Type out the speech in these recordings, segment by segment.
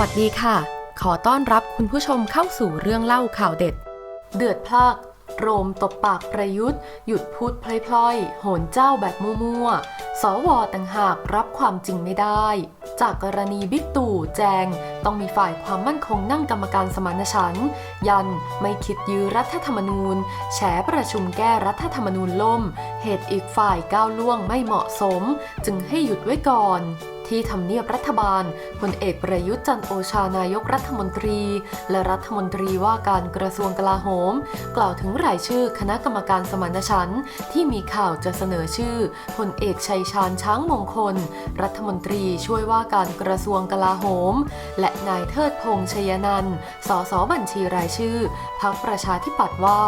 วัสดีค่ะ ขอต้อนรับคุณผู้ชมเข้าสู่เรื่องเล่าข่าวเด็ด เดือดพลากโรมตบปากประยุทธ์ หยุดพูดพลอยๆ โหนเจ้าแบบมั่ว สวต่างหากรับความจริงไม่ได้ จากกรณีบิ๊กตู่แจง ต้องมีฝ่ายความมั่นคงนั่งกรรมการสมานฉันท์ยันไม่คิดยื้อรัฐธรรมนูญ แฉประชุมแก้รัฐธรรมนูญล่ม เหตุอีกฝ่ายก้าวล่วงไม่เหมาะสม จึงให้หยุดไว้ก่อนที่ทำเนียบรัฐบาลพลเอกประยุทธ์จันโอชานายกรัฐมนตรี และรัฐมนตรีว่าการกระทรวงกลาโหม กล่าวถึงรายชื่อคณะกรรมการสมานฉันท์ที่มีข่าวจะเสนอชื่อพลเอกชัยชาญช้างมงคล รัฐมนตรีช่วยว่าการกระทรวงกลาโหม และนายเทิดพงษ์ชยนันท์สสบัญชีรายชื่อพรรคประชาธิปัตย์ว่า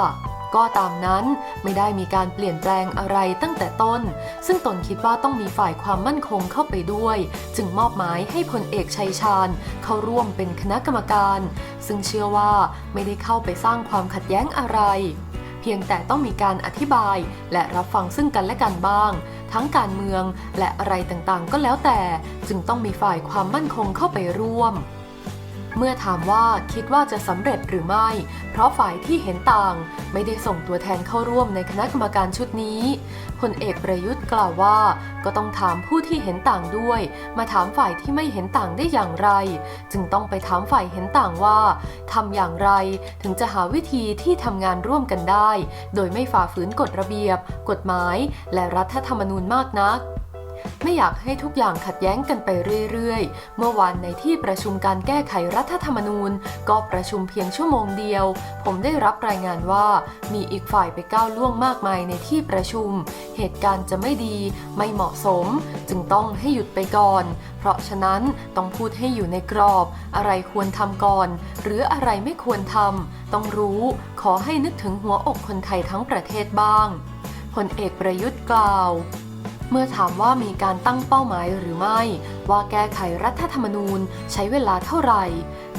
ก็ตามนั้นไม่ได้มีการเปลี่ยนแปลงอะไรตั้งแต่ต้น ซึ่งตนคิดว่าต้องมีฝ่ายความมั่นคงเข้าไปด้วย จึงมอบหมายให้พลเอกชัยชาญเข้าร่วมเป็นคณะกรรมการ ซึ่งเชื่อว่าไม่ได้เข้าไปสร้างความขัดแย้งอะไร เพียงแต่ต้องมีการอธิบาย และรับฟังซึ่งกันและกันบ้าง ทั้งการเมืองและอะไรต่างๆ ก็แล้วแต่ จึงต้องมีฝ่ายความมั่นคงเข้าไปร่วม เมื่อถามว่าคิดว่าจะสำเร็จหรือไม่ เพราะฝ่ายที่เห็นต่าง ไม่ได้ส่งตัวแทนเข้าร่วมในคณะกรรมการชุดนี้พลเอกประยุทธ์กล่าวว่า ก็ต้องถามผู้ที่เห็นต่างด้วย มาถามฝ่ายที่ไม่เห็นต่างได้อย่างไร จึงต้องไปถามฝ่ายเห็นต่างว่าทำอย่างไรถึงจะหาวิธีที่ทำงานร่วมกันได้ โดยไม่ฝ่าฝืนกฎระเบียบ กฎหมาย และรัฐธรรมนูญมากนัก ไม่อยากให้ทุกอย่างขัดแย้งกันไปเรื่อยๆ เมื่อวานในที่ประชุมการแก้ไขรัฐธรรมนูญ ก็ประชุมเพียงชั่วโมงเดียว ผมได้รับรายงานว่ามีอีกฝ่ายไปก้าวล่วงมากมายในที่ประชุม เหตุการณ์จะไม่ดี ไม่เหมาะสม จึงต้องให้หยุดไปก่อน เพราะฉะนั้นต้องพูดให้อยู่ในกรอบ อะไรควรทำก่อน หรืออะไรไม่ควรทำต้องรู้ ขอให้นึกถึงหัวอกคนไทยทั้งประเทศบ้างพลเอกประยุทธ์กล่าว เมื่อถามว่ามีการตั้งเป้าหมายหรือไม่ ว่าแก้ไขรัฐธรรมนูญใช้เวลาเท่าไหร่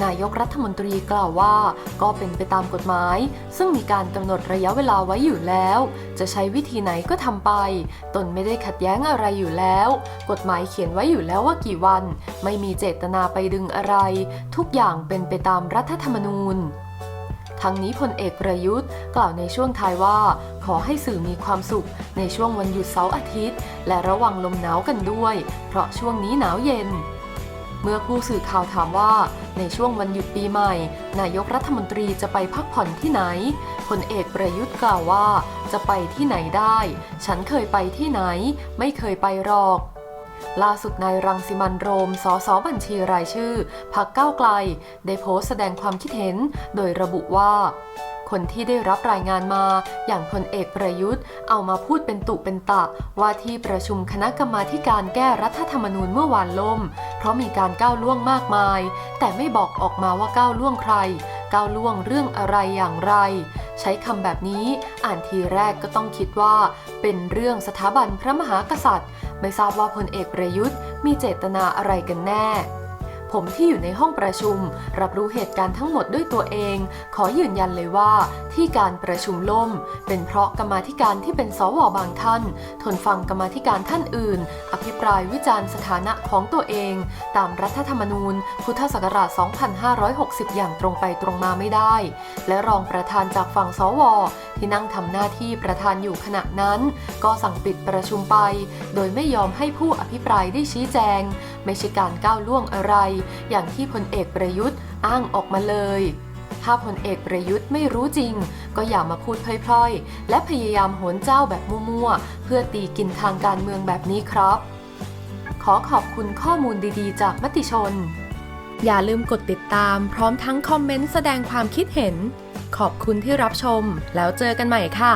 นายกรัฐมนตรีกล่าวว่า ก็เป็นไปตามกฎหมาย ซึ่งมีการกำหนดระยะเวลาไว้อยู่แล้ว จะใช้วิธีไหนก็ทำไป ตนไม่ได้ขัดแย้งอะไรอยู่แล้ว กฎหมายเขียนไว้อยู่แล้วว่ากี่วัน ไม่มีเจตนาไปดึงอะไร ทุกอย่างเป็นไปตามรัฐธรรมนูญ ทั้งนี้พลเอกประยุทธ์ กล่าวในช่วงท้ายว่า ขอให้สื่อมีความสุข ในช่วงวันหยุดเสาร์อาทิตย์ และระวังลมหนาวกันด้วย เพราะช่วงนี้หนาวเย็น เมื่อผู้สื่อข่าวถามว่า ในช่วงวันหยุดปีใหม่ นายกรัฐมนตรีจะไปพักผ่อนที่ไหนพลเอกประยุทธ์กล่าวว่า จะไปที่ไหนได้ ฉันเคยไปที่ไหน ไม่เคยไปหรอก ล่าสุดนายรังสิมันโรม สสบัญชีรายชื่อ พักก้าวไกล ได้โพสต์แสดงความคิดเห็น โดยระบุว่า คนที่ได้รับรายงานมา อย่างพลเอกประยุทธ์ เอามาพูดเป็นตุเป็นตะ ว่าที่ประชุมคณะกรรมาการแก้รัฐธรรมนูญเมื่อวานล่ม เพราะมีการก้าวล่วงมากมาย แต่ไม่บอกออกมาว่าก้าวล่วงใคร ก้าวล่วงเรื่องอะไรอย่างไร ใช้คำแบบนี้อ่านทีแรกก็ต้องคิดว่า เป็นเรื่องสถาบันพระมหากษัตริย์ ไม่ทราบว่าพลเอกประยุทธ์มีเจตนาอะไรกันแน่ ผมที่อยู่ในห้องประชุม รับรู้เหตุการณ์ทั้งหมดด้วยตัวเอง ขอยืนยันเลยว่าที่การประชุมล่ม เป็นเพราะกรรมาธิการที่เป็นสวบางท่าน ทนฟังกรรมาธิการท่านอื่น อภิปรายวิจารณ์สถานะของตัวเอง ตามรัฐธรรมนูญ พุทธศักราช 2560 อย่างตรงไปตรงมาไม่ได้ และรองประธานจากฝั่งสวที่นั่งทำหน้าที่ประธานอยู่ขณะนั้น ก็สั่งปิดประชุมไป โดยไม่ยอมให้ผู้อภิปรายได้ชี้แจง ไม่ใช่การก้าวล่วงอะไร อย่างที่พลเอกประยุทธ์อ้างออกมาเลยถ้าพลเอกประยุทธ์ไม่รู้จริง ก็อย่ามาพูดพล่อยๆ และพยายามโหนเจ้าแบบมั่วๆ เพื่อตีกินทางการเมืองแบบนี้ครับ ขอขอบคุณข้อมูลดีๆ จากมติชน อย่าลืมกดติดตามพร้อมทั้งคอมเมนต์แสดงความคิดเห็น ขอบคุณที่รับชม แล้วเจอกันใหม่ค่ะ